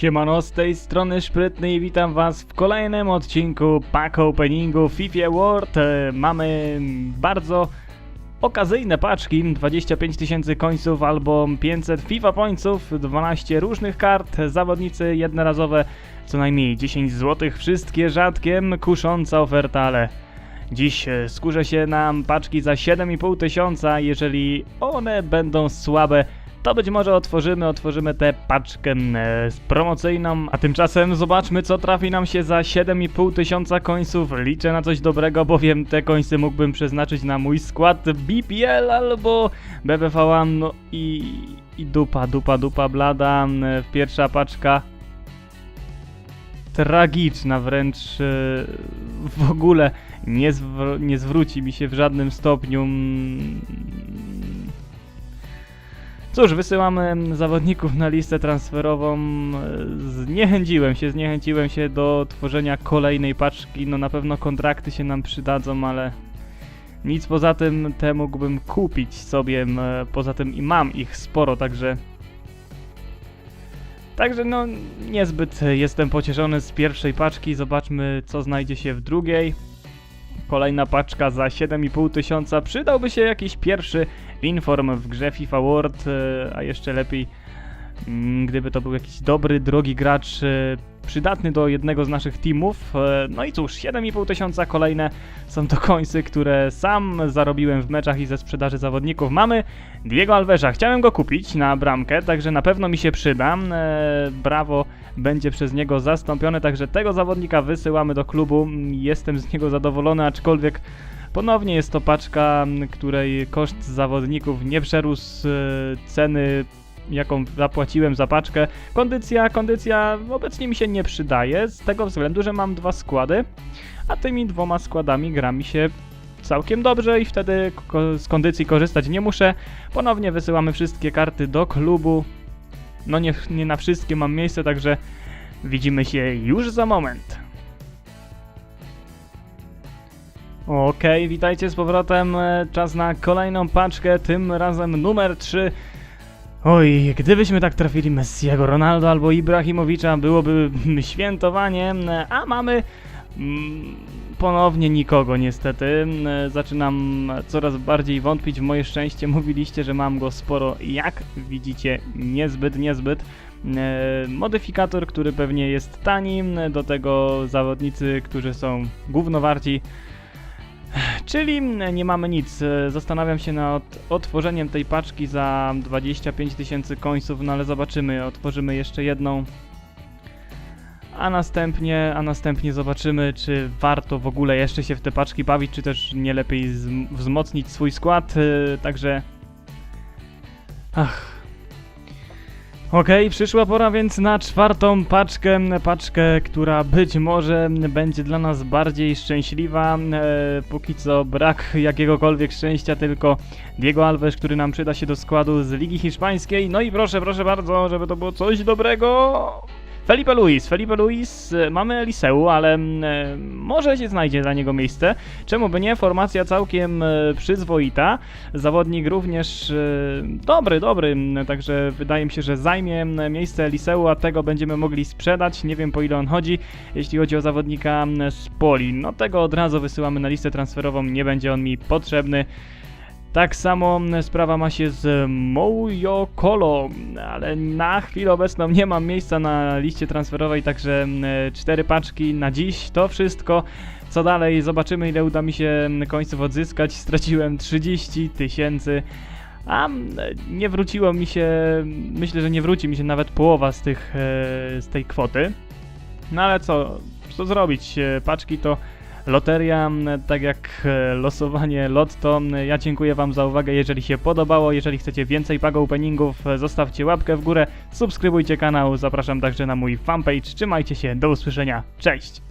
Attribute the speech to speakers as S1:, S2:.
S1: Siemano, z tej strony Szprytny i witam was w kolejnym odcinku Pack Openingu FIFA World. E, Mamy bardzo okazyjne paczki, 25 tysięcy końców albo 500 FIFA pońców, 12 różnych kart, zawodnicy jednorazowe, co najmniej 10 zł, wszystkie rzadkie, kusząca oferta, ale dziś skurzę się na paczki za 7,5 tysiąca, jeżeli one będą słabe, to być może otworzymy, otworzymy tę paczkę e, z promocyjną, a tymczasem zobaczmy co trafi nam się za 7,5 tysiąca końców. Liczę na coś dobrego, bowiem te końce mógłbym przeznaczyć na mój skład BPL albo BBV1 no i, i dupa, dupa, dupa blada. Pierwsza paczka tragiczna wręcz e, w ogóle nie, zwr- nie zwróci mi się w żadnym stopniu. Cóż, wysyłamy zawodników na listę transferową. Zniechęciłem się, zniechęciłem się do tworzenia kolejnej paczki. No na pewno kontrakty się nam przydadzą, ale nic poza tym te mógłbym kupić sobie. Poza tym i mam ich sporo, także Także no niezbyt jestem pocieszony z pierwszej paczki. Zobaczmy co znajdzie się w drugiej. Kolejna paczka za 7,5 tysiąca. Przydałby się jakiś pierwszy inform w grze FIFA World, e, a jeszcze lepiej mm, gdyby to był jakiś dobry, drogi gracz e, przydatny do jednego z naszych teamów. E, No i cóż, 7,5 tysiąca kolejne są to końce, które sam zarobiłem w meczach i ze sprzedaży zawodników. Mamy Diego Alvesa. Chciałem go kupić na bramkę, także na pewno mi się przyda. E, Brawo będzie przez niego zastąpione, także tego zawodnika wysyłamy do klubu. Jestem z niego zadowolony, aczkolwiek ponownie jest to paczka, której koszt zawodników nie przerósł e, ceny jaką zapłaciłem za paczkę. Kondycja, kondycja obecnie mi się nie przydaje, z tego względu, że mam dwa składy, a tymi dwoma składami gra mi się całkiem dobrze i wtedy z kondycji korzystać nie muszę. Ponownie wysyłamy wszystkie karty do klubu. No nie, nie na wszystkie mam miejsce, także widzimy się już za moment. Okej, witajcie z powrotem. E, Czas na kolejną paczkę, tym razem numer 3. Oj, gdybyśmy tak trafili Messiego, Ronaldo albo Ibrahimowicza, byłoby świętowanie, a mamy mm, ponownie nikogo niestety. Zaczynam coraz bardziej wątpić w moje szczęście. Mówiliście, że mam go sporo, jak widzicie, niezbyt, niezbyt. E, Modyfikator, który pewnie jest tani, do tego zawodnicy, którzy są głównowarci. Czyli nie mamy nic. Zastanawiam się nad otworzeniem tej paczki za 25 tysięcy końców, no ale zobaczymy. Otworzymy jeszcze jedną. A następnie, a następnie zobaczymy, czy warto w ogóle jeszcze się w te paczki bawić, czy też nie lepiej zm- wzmocnić swój skład. Także. Ach. Okej, przyszła pora więc na czwartą paczkę, paczkę, która być może będzie dla nas bardziej szczęśliwa. E, póki co brak jakiegokolwiek szczęścia, tylko Diego Alves, który nam przyda się do składu z Ligi Hiszpańskiej. No i proszę, proszę bardzo, żeby to było coś dobrego. Felipe Luis, Felipe Luis, e, mamy Eliseu, ale mm, e, może się znajdzie dla niego miejsce. Czemu by nie? Formacja całkiem e, przyzwoita. Zawodnik również dobry, dobry, m, także wydaje mi się, że zajmie m, miejsce Eliseu, a tego będziemy mogli sprzedać. Nie wiem po ile on chodzi, jeśli chodzi o zawodnika z Poli. No tego od razu wysyłamy na listę transferową, nie będzie on mi potrzebny. Tak samo sprawa ma się z Mouyo Kolo, ale na chwilę obecną nie mam miejsca na liście transferowej, także cztery paczki na dziś to wszystko. Co dalej? Zobaczymy ile uda mi się końców odzyskać. Straciłem 30 tysięcy. A nie wróciło mi się, myślę, że nie wróci mi się nawet połowa z, tych, e, z tej kwoty. No ale co, co zrobić? E, Paczki to loteria, tak jak e, losowanie lotto. Ja dziękuję Wam za uwagę, jeżeli się podobało, jeżeli chcecie więcej pago openingów, e, zostawcie łapkę w górę, subskrybujcie kanał, zapraszam także na mój fanpage, trzymajcie się, do usłyszenia, cześć!